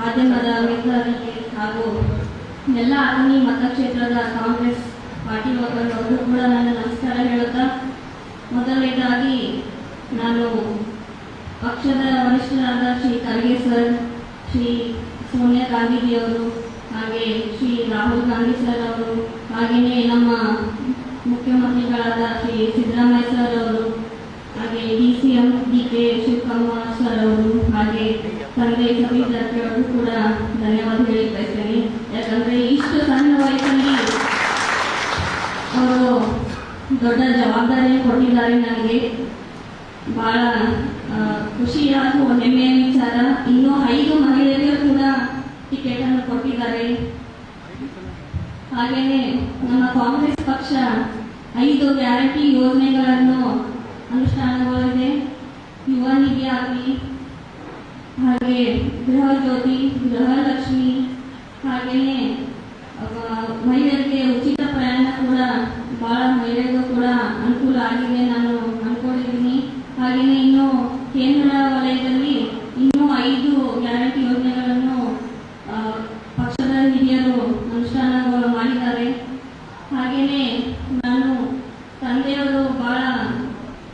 ಮಾಧ್ಯಮದ ಮಿತ್ರರಿಗೆ ಹಾಗೂ ಎಲ್ಲ ಅಥಣಿ ಮತಕ್ಷೇತ್ರದ ಕಾಂಗ್ರೆಸ್ ಪಾರ್ಟಿ ವರ್ಗದವರಿಗೂ ಕೂಡ ನನ್ನ ನಮಸ್ಕಾರ ಹೇಳುತ್ತಾ, ಮೊದಲನೇದಾಗಿ ನಾನು ಪಕ್ಷದ ವರಿಷ್ಠರಾದ ಶ್ರೀ ಖರ್ಗೆ ಸರ್ ಶ್ರೀ ಸೋನಿಯಾ ಗಾಂಧೀಜಿಯವರು, ಹಾಗೆ ಶ್ರೀ ರಾಹುಲ್ ಗಾಂಧಿ ಸರ್ ಅವರು, ಹಾಗೆಯೇ ನಮ್ಮ ಮುಖ್ಯಮಂತ್ರಿಗಳಾದ ಶ್ರೀ ಸಿದ್ದರಾಮಯ್ಯ ಸರ್ ಅವರು ಹಾಗೆ D C M D K Shivakumar sir ಅವರು ಹಾಗೆ ತಂದೆ ಕೂಡ ಧನ್ಯವಾದ ಹೇಳಿ ಬಯಸ್ತೇನೆ. ಯಾಕಂದ್ರೆ ಇಷ್ಟು ಸಣ್ಣ ವಯಸ್ಸಲ್ಲಿ ಅವರು ದೊಡ್ಡ ಜವಾಬ್ದಾರಿ ಕೊಟ್ಟಿದ್ದಾರೆ ನನಗೆ. ಬಹಳ ಆ, ಖುಷಿ ಹಾಗೂ ಹೆಮ್ಮೆಯ ವಿಚಾರ. ಇನ್ನೂ ಐದು ಮಹಿಳೆಯರಿಗೂ ಕೂಡ ಟಿಕೆಟ್ ಅನ್ನು ಕೊಟ್ಟಿದ್ದಾರೆ. ಹಾಗೇನೆ ನಮ್ಮ ಕಾಂಗ್ರೆಸ್ ಪಕ್ಷ ಐದು ಗ್ಯಾರಂಟಿ ಯೋಜನೆಗಳನ್ನು ಅನುಷ್ಠಾನಗೊಳಿಸಿದೆ ಯುವ ಆಗಲಿ ಹಾಗೆ ಗೃಹ ಜ್ಯೋತಿ ಗೃಹಲಕ್ಷ್ಮಿ ಹಾಗೆಯೇ ಮಹಿಳೆಯರಿಗೆ ಉಚಿತ ಪ್ರಯಾಣ ಕೂಡ ಬಹಳ ಮಹಿಳೆಯರಿಗೂ ಕೂಡ ಅನುಕೂಲ ಆಗಿದೆ ನಾನು ಅನ್ಕೊಂಡಿದ್ದೀನಿ. ಹಾಗೆಯೇ ಇನ್ನು ಕೇಂದ್ರ ವಲಯದಲ್ಲಿ ಇನ್ನೂ ಐದು ಗ್ಯಾರಂಟಿ ಯೋಜನೆಗಳನ್ನು ಆ, ಪಕ್ಷದ ಹಿರಿಯರು ಅನುಷ್ಠಾನಗಳು ಮಾಡಿದ್ದಾರೆ ಹಾಗೆಯೇ ನಾನು ತಂದೆಯವರು ಬಹಳ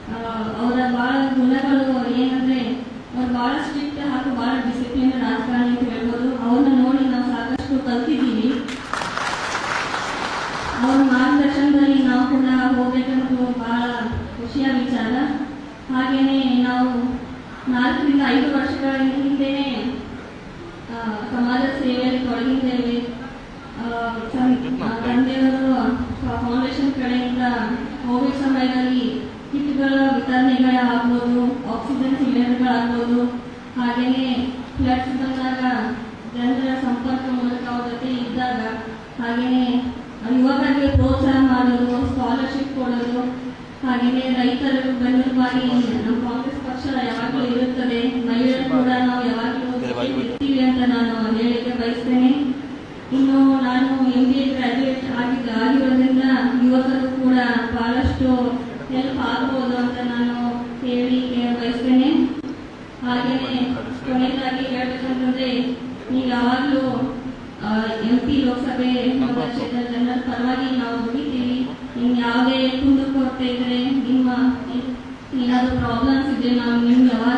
ಆ, ಅವರ ಬಹಳ ಗುಣಗಳು ಏನಂದ್ರೆ ಅವ್ರು ಬಹಳ ಸ್ಟ್ರಿಕ್ಟ್ ಹಾಗೂ ಬಹಳ ಡಿಸಿಪ್ಲಿನ್ ರಾಜಕಾರಣಿ ಅಂತ ಹೇಳ್ಬೋದು ಅವ್ರನ್ನ ನೋಡಿ ನಾವು ಸಾಕಷ್ಟು ಕಲ್ತಿದ್ದೀವಿ ಅವ್ರ ಸೆಷನ್ದಲ್ಲಿ ನಾವು ಕೂಡ ಹೋಗ್ಬೇಕನ್ನೋದು ಬಹಳ ಖುಷಿಯ ವಿಚಾರ. ಹಾಗೇನೇ ನಾವು ನಾಲ್ಕರಿಂದ ಐದು ವರ್ಷಗಳ ಹಿಂದೆ ಆ, ಸಮಾಜ ಸೇವೆಯಲ್ಲಿ ತೊಡಗಿದ್ದೇವೆ. ಆ, ಆ, ತಂದೆಯವರು ಫೌಂಡೇಶನ್ ಕಡೆಯಿಂದ ಕೋವಿಡ್ ಸಮಯದಲ್ಲಿ ಕಿಟ್ಗಳ ವಿತರಣೆಗಳಾಗ್ಬೋದು ಆಕ್ಸಿಜನ್ ಸಿಲಿಂಡರ್ಗಳಾಗ್ಬೋದು ಹಾಗೆಯೇ ಫ್ಲಡ್ಸ್ ಬಂದಾಗ ಜನರ ಸಂಪರ್ಕ ಮೂಲಕ ಅವ್ರ ಜೊತೆ ಇದ್ದಾಗ ಹಾಗೆಯೇ ಯುವಕರಿಗೆ ಪ್ರೋತ್ಸಾಹ ಮಾಡೋದು ಸ್ಕಾಲರ್ಶಿಪ್ ಕೊಡೋದು ಹಾಗೆಯೇ ರೈತರ ಬೆನ್ನೆಲುಬಾಗಿ ನಮ್ಮ ಕಾಂಗ್ರೆಸ್ ಪಕ್ಷ ಯಾವಾಗಲೂ ಇರುತ್ತದೆ. ಮಹಿಳೆಯರು ಕೂಡ ನಾವು ಯಾವಾಗಲೂ ಇರ್ತೀವಿ ಅಂತ ನಾನು ಹೇಳಿಕೆ ಬಯಸ್ತೇನೆ. ಇನ್ನು ನಾನು ಎಂ ಬಿ ಎ ಗ್ರಾಜುಯೇಟ್ ಆಗಿದ್ದ ಆಗಿರೋದ್ರಿಂದ ಯುವಕರು ಕೂಡ ಬಹಳಷ್ಟು ಹೆಲ್ಪ್ ಆಗ್ಬೋದು ಅಂತ ನಾನು ಹೇಳಿಕೆ ಬಯಸ್ತೇನೆ. ಹಾಗೆಯೇ ಕೊನೆಯದಾಗಿ ಹೇಳ್ಬೇಕಂತಂದ್ರೆ ನೀವು ಯಾವಾಗಲೂ ಎಂ ಪಿ ಲೋಕಸಭೆ ಜನರ ಪರವಾಗಿ ನಾವು ದುಡಿತೀವಿ ನಿಮ್ ಯಾವುದೇ ಕೊಡ್ತಾ ಇದ್ರೆ ನಿಮ್ಮ ಏನಾದ್ರು ಪ್ರಾಬ್ಲಮ್ಸ್ ಇದೆ ನಾವು ಜೊತೆಗಿರ್ತೀವಿ